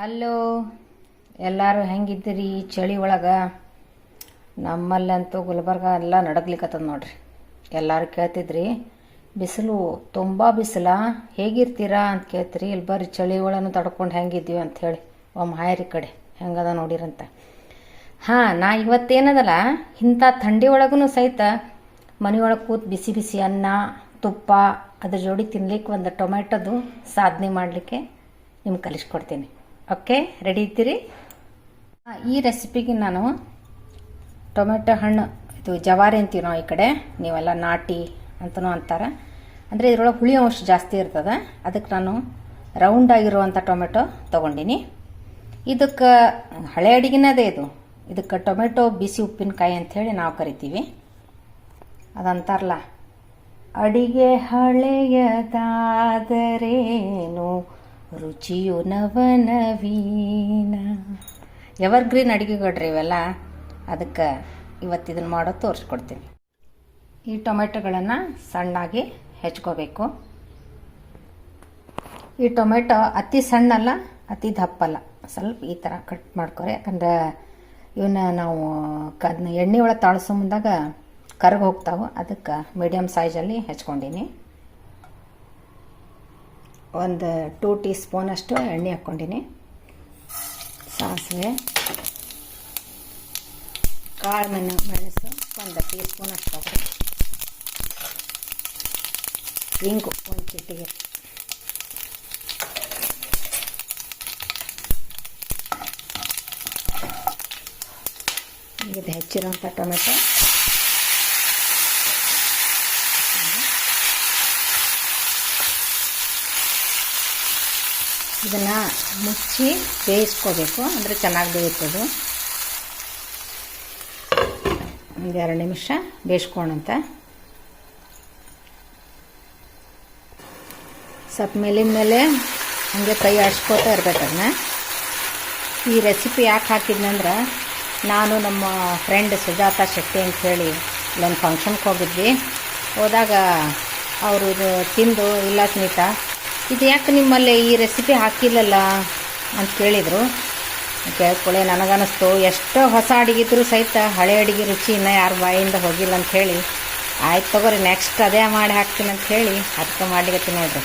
Hello, ಎಲ್ಲರೂ ಹೆಂಗಿದ್ದೀರಿ? ಚಳಿ ಒಳಗೆ ನಮ್ಮಲ್ಲಂತೂ ಗುಲ್ಬರ್ಗ ಎಲ್ಲ ನಡಗ್ಲಿಕ್ಕತ್ತದ ನೋಡ್ರಿ. ಎಲ್ಲರೂ ಕೇಳ್ತಿದ್ರಿ, ಬಿಸಿಲು ತುಂಬ ಬಿಸಿಲ? ಹೇಗಿರ್ತೀರಾ ಅಂತ ಕೇಳ್ತೀರಿ. ಇಲ್ಲಿ ಬರ್ರಿ, ಚಳಿ ಒಳನು ತಡ್ಕೊಂಡು ಹೆಂಗಿದ್ದೀವಿ ಅಂತ ಹೇಳಿ. ಒಮ್ಮ ಹಾಯರಿ ಕಡೆ, ಹೆಂಗದ ನೋಡಿರಂತ. ಹಾಂ, ನಾ ಇವತ್ತೇನದಲ್ಲ, ಇಂಥ ಥಂಡಿ ಒಳಗೂ ಸಹಿತ ಮನೆಯೊಳಗೆ ಕೂತು ಬಿಸಿ ಬಿಸಿ ಅನ್ನ, ತುಪ್ಪ, ಅದ್ರ ಜೋಡಿ ತಿನ್ಲಿಕ್ಕೆ ಒಂದು ಟೊಮೆಟೊದು ಸಾಧನೆ ಮಾಡಲಿಕ್ಕೆ ನಿಮ್ಗೆ ಕಲಿಸ್ಕೊಡ್ತೀನಿ. ಓಕೆ ರೆಡಿ ಇದ್ದೀರಿ? ಈ ರೆಸಿಪಿಗೆ ನಾನು ಟೊಮೆಟೊ ಹಣ್ಣು, ಇದು ಜವಾರಿ ಅಂತೀವಿ ನಾವು ಈ ಕಡೆ, ನೀವೆಲ್ಲ ನಾಟಿ ಅಂತನೂ ಅಂತಾರೆ. ಅಂದರೆ ಇದರೊಳಗೆ ಹುಳಿ ಅಂಶ ಜಾಸ್ತಿ ಇರ್ತದೆ. ಅದಕ್ಕೆ ನಾನು ರೌಂಡ್ ಆಗಿರುವಂಥ ಟೊಮೆಟೊ ತೊಗೊಂಡಿನಿ. ಇದಕ್ಕೆ ಹಳೆ ಅಡಿಗೆನದೇ ಇದು. ಇದಕ್ಕೆ ಟೊಮೆಟೊ ಬಿಸಿ ಉಪ್ಪಿನಕಾಯಿ ಅಂಥೇಳಿ ನಾವು ಕರಿತೀವಿ. ಅದಂತಾರಲ್ಲ, ಅಡಿಗೆ ಹಳೆಯದಾದರೇನು ರುಚಿಯು ನವನವೀನ ಎವರ್ಗ್ರೀನ್ ಅಡುಗೆಗಳ್ರಿ ಇವೆಲ್ಲ. ಅದಕ್ಕೆ ಇವತ್ತು ಇದನ್ನು ಮಾಡೋದು ತೋರಿಸ್ಕೊಡ್ತೀನಿ. ಈ ಟೊಮೆಟೊಗಳನ್ನು ಸಣ್ಣಾಗಿ ಹೆಚ್ಕೋಬೇಕು. ಈ ಟೊಮೆಟೊ ಅತಿ ಸಣ್ಣಲ್ಲ, ಅತಿ ದಪ್ಪಲ್ಲ. ಸ್ವಲ್ಪ ಈ ಥರ ಕಟ್ ಮಾಡ್ಕೊರಿ. ಯಾಕಂದ್ರೆ ಇವನ್ನ ನಾವು ಕ, ಎಣ್ಣೆ ಒಳಗೆ ತಾಳ್ಸೋ ಮುಂದಾಗ ಕರಗಿ ಹೋಗ್ತಾವೆ. ಅದಕ್ಕೆ ಮೀಡಿಯಮ್ ಸೈಜಲ್ಲಿ ಹೆಚ್ಕೊಂಡೀನಿ. ಒಂದು ಟೂ ಟೀ ಸ್ಪೂನಷ್ಟು ಎಣ್ಣೆ ಹಾಕ್ಕೊಂಡಿನಿ. ಸಾಸಿವೆ. ಕಾಳು ಮೆಣ ಮೆಣಸು ಒಂದು ಟೀ ಸ್ಪೂನ್ ಅಷ್ಟು ಇಂಗು ಒಂದು ಚಿಟ್ಟಿಗೆ ಇದು ಹೆಚ್ಚಿರೋಂಥ ಟೊಮೆಟೊ. ಇದನ್ನು ಮುಚ್ಚಿ ಬೇಯಿಸ್ಕೋಬೇಕು, ಅಂದರೆ ಚೆನ್ನಾಗಿ ಬೇಯುತ್ತದು ಒಂದು ಎರಡು ನಿಮಿಷ ಬೇಯಿಸ್ಕೊಳಂತ ಸ್ವಲ್ಪ ಮೇಲಿನ ಮೇಲೆ ಹಾಗೆ ಕೈ ಆಡಿಸ್ಕೋತಾ ಇರ್ಬೇಕು ಅದನ್ನ ಈ ರೆಸಿಪಿ ಯಾಕೆ ಹಾಕಿದ್ನಂದ್ರೆ ನಾನು ನಮ್ಮ ಫ್ರೆಂಡ್ ಸುಜಾತ ಶೆಟ್ಟಿ ಅಂತ ಹೇಳಿ ಇಲ್ಲೊಂದು ಫಂಕ್ಷನ್ಗೆ ಹೋಗಿದ್ವಿ. ಹೋದಾಗ ಅವರು ತಿಂದು, ಇಲ್ಲ ಸ್ಮಿತಾ ಇದು ಯಾಕೆ ನಿಮ್ಮಲ್ಲಿ ಈ ರೆಸಿಪಿ ಹಾಕಿಲ್ಲಲ್ಲ ಅಂತ ಕೇಳಿದರು. ಕೇಳ್ಕೊಳ್ಳೆ ನನಗನ್ನಿಸ್ತು ಎಷ್ಟೋ ಹೊಸ ಅಡುಗೆ ಇದ್ದರೂ ಸಹಿತ ಹಳೆ ಅಡುಗೆ ರುಚಿ ಇನ್ನೂ ಯಾರು ಬಾಯಿಂದ ಹೋಗಿಲ್ಲ ಅಂತ ಹೇಳಿ. ಆಯ್ತು ತಗೋರಿ ನೆಕ್ಸ್ಟ್ ಅದೇ ಮಾಡಿ ಹಾಕ್ತೀನಿ ಅಂತ ಹೇಳಿ ಅದಕ್ಕೆ ಮಾಡ್ಲಿಕ್ಕೆ ನೋಡಿರಿ.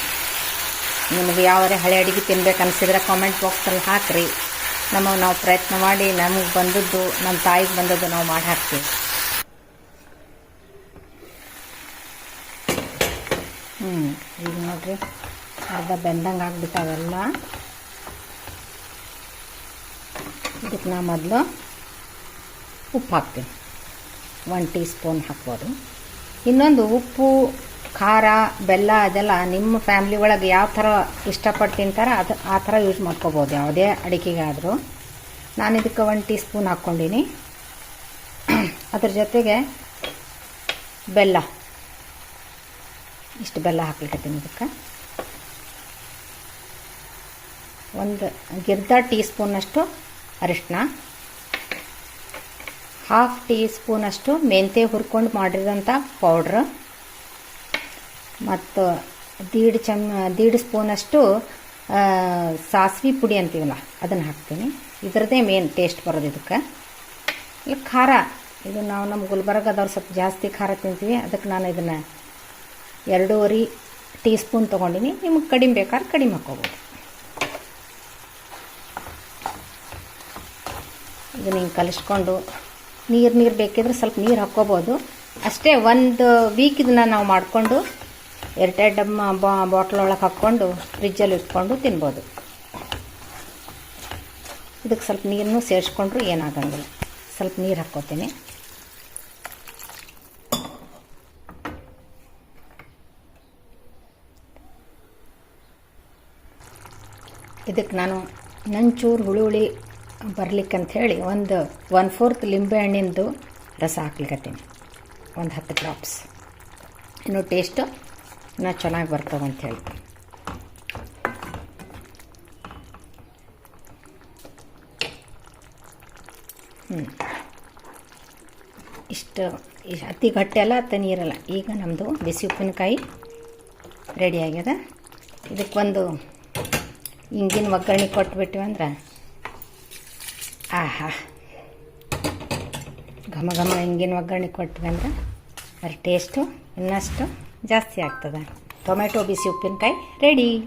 ನಿಮಗೆ ಯಾವರೇ ಹಳೆ ಅಡುಗೆ ತಿನ್ಬೇಕು ಅನಿಸಿದ್ರೆ ಕಾಮೆಂಟ್ ಬಾಕ್ಸಲ್ಲಿ ಹಾಕ್ರಿ. ನಮಗೆ ನಾವು ಪ್ರಯತ್ನ ಮಾಡಿ, ನಮಗೆ ಬಂದದ್ದು ನಮ್ಮ ತಾಯಿಗೆ ಬಂದದ್ದು ನಾವು ಮಾಡಿ ಹಾಕ್ತೀವಿ. ಹ್ಞೂ ಈಗ ನೋಡ್ರಿ. ಅರ್ಧ ಬೆಂದಂಗೆ ಆಗ್ಬಿಟ್ಟಾವೆಲ್ಲ. ಇದಕ್ಕೆ ನಾ ಮೊದಲು ಉಪ್ಪು ಹಾಕ್ತೀನಿ. ಒನ್ ಟೀ ಸ್ಪೂನ್ ಹಾಕ್ಬೋದು. ಇನ್ನೊಂದು ಉಪ್ಪು, ಖಾರ, ಬೆಲ್ಲ ಅದೆಲ್ಲ ನಿಮ್ಮ ಫ್ಯಾಮ್ಲಿ ಒಳಗೆ ಯಾವ ಥರ ಇಷ್ಟಪಟ್ಟು ತಿಂತಾರೆ ಅದು ಆ ಥರ ಯೂಸ್ ಮಾಡ್ಕೋಬೋದು, ಯಾವುದೇ ಅಡಿಕೆಗಾದರೂ. ನಾನು ಇದಕ್ಕೆ ಒನ್ ಟೀ ಸ್ಪೂನ್ ಹಾಕ್ಕೊಂಡೀನಿ. ಅದ್ರ ಜೊತೆಗೆ ಬೆಲ್ಲ. ಇಷ್ಟು ಬೆಲ್ಲ ಹಾಕ್ಲಿಕ್ಕತ್ತೀನಿ ಇದಕ್ಕೆ. ಒಂದು ಗಿರ್ದ ಟೀ ಸ್ಪೂನಷ್ಟು ಅರಿಶಿನ ಹಾಫ್ ಟೀ ಸ್ಪೂನಷ್ಟು ಮೆಂತ್ಯ ಹುರ್ಕೊಂಡು ಮಾಡಿರೋಂಥ ಪೌಡ್ರ್, ಮತ್ತು ದೀಡ್ ಚಮ್, ದೀಡ್ ಸ್ಪೂನಷ್ಟು ಸಾಸಿವೆ ಪುಡಿ ಅಂತೀವಲ್ಲ, ಅದನ್ನು ಹಾಕ್ತೀನಿ. ಇದರದೇ ಮೇನ್ ಟೇಸ್ಟ್ ಬರೋದು ಇದಕ್ಕೆ. ಇಲ್ಲಿ ಖಾರ, ಇದು ನಾವು ನಮ್ಮ ಗುಲ್ಬರ್ಗದವ್ರು ಸ್ವಲ್ಪ ಜಾಸ್ತಿ ಖಾರ ತಿಂತೀವಿ, ಅದಕ್ಕೆ ನಾನು ಇದನ್ನು ಎರಡೂವರೆ ಟೀ ಸ್ಪೂನ್ ತೊಗೊಂಡಿನಿ. ನಿಮಗೆ ಕಡಿಮೆ ಬೇಕಾದ್ರೆ ಕಡಿಮೆ ಹಾಕ್ಕೋಬೋದು. ಇದನ್ನ ಹಿಂಗೆ ಕಲಿಸ್ಕೊಂಡು ನೀರು ನೀರು ಬೇಕಿದ್ರೆ ಸ್ವಲ್ಪ ನೀರು ಹಾಕ್ಕೋಬೋದು. ಅಷ್ಟೇ ಒಂದು ವೀಕ್ ಇದನ್ನ ನಾವು ಮಾಡಿಕೊಂಡು ಎರಟೆಡ್ ಬಾಟ್ಲ್ ಒಳಗೆ ಹಾಕ್ಕೊಂಡು ಫ್ರಿಜ್ಜಲ್ಲಿ ಇಟ್ಕೊಂಡು ತಿನ್ಬೋದು. ಇದಕ್ಕೆ ಸ್ವಲ್ಪ ನೀರನ್ನು ಸೇರಿಸ್ಕೊಂಡ್ರು ಏನಾಗಂಗಿಲ್ಲ. ಸ್ವಲ್ಪ ನೀರು ಹಾಕ್ಕೋತೀನಿ. ಇದಕ್ಕೆ ನಾನು ನಂಚೂರು ಹುಳಿ ಹುಳಿ ಬರ್ಲಿಕ್ಕಂತ ಹೇಳಿ ಒಂದು ಒನ್ ಫೋರ್ತ್ ಲಿಂಬೆ ಹಣ್ಣಿಂದು ರಸ ಹಾಕ್ಲಿಕ್ಕತ್ತೀನಿ ಒಂದು ಹತ್ತು ಡ್ರಾಪ್ಸ್ ಇನ್ನು ಟೇಸ್ಟು ಇನ್ನೂ ಚೆನ್ನಾಗಿ ಬರ್ತವೆ ಅಂಥೇಳಿ ಹ್ಞೂ ಇಷ್ಟು ಅತಿ ಗಟ್ಟಿ ಅಲ್ಲ, ಅತ್ತ ನೀರಲ್ಲ. ಈಗ ನಮ್ಮದು ಬಿಸಿ ಉಪ್ಪಿನಕಾಯಿ ರೆಡಿ ಆಗ್ಯದ. ಇದಕ್ಕೊಂದು ಹಿಂಗಿನ ಒಗ್ಗರಣೆ ಕೊಟ್ಬಿಟ್ವಿ ಅಂದ್ರೆ ಆಹಾ. ಘಮ ಘಮ ಹಿಂಗಿನ ಒಗ್ಗರಣೆ ಕೊಟ್ವಿ ಅಂದ್ರೆ ಅದ್ರ ಟೇಸ್ಟು ಇನ್ನಷ್ಟು ಜಾಸ್ತಿ ಆಗ್ತದೆ. ಟೊಮೆಟೊ ಬಿಸಿ ಉಪ್ಪಿನಕಾಯಿ ರೆಡಿ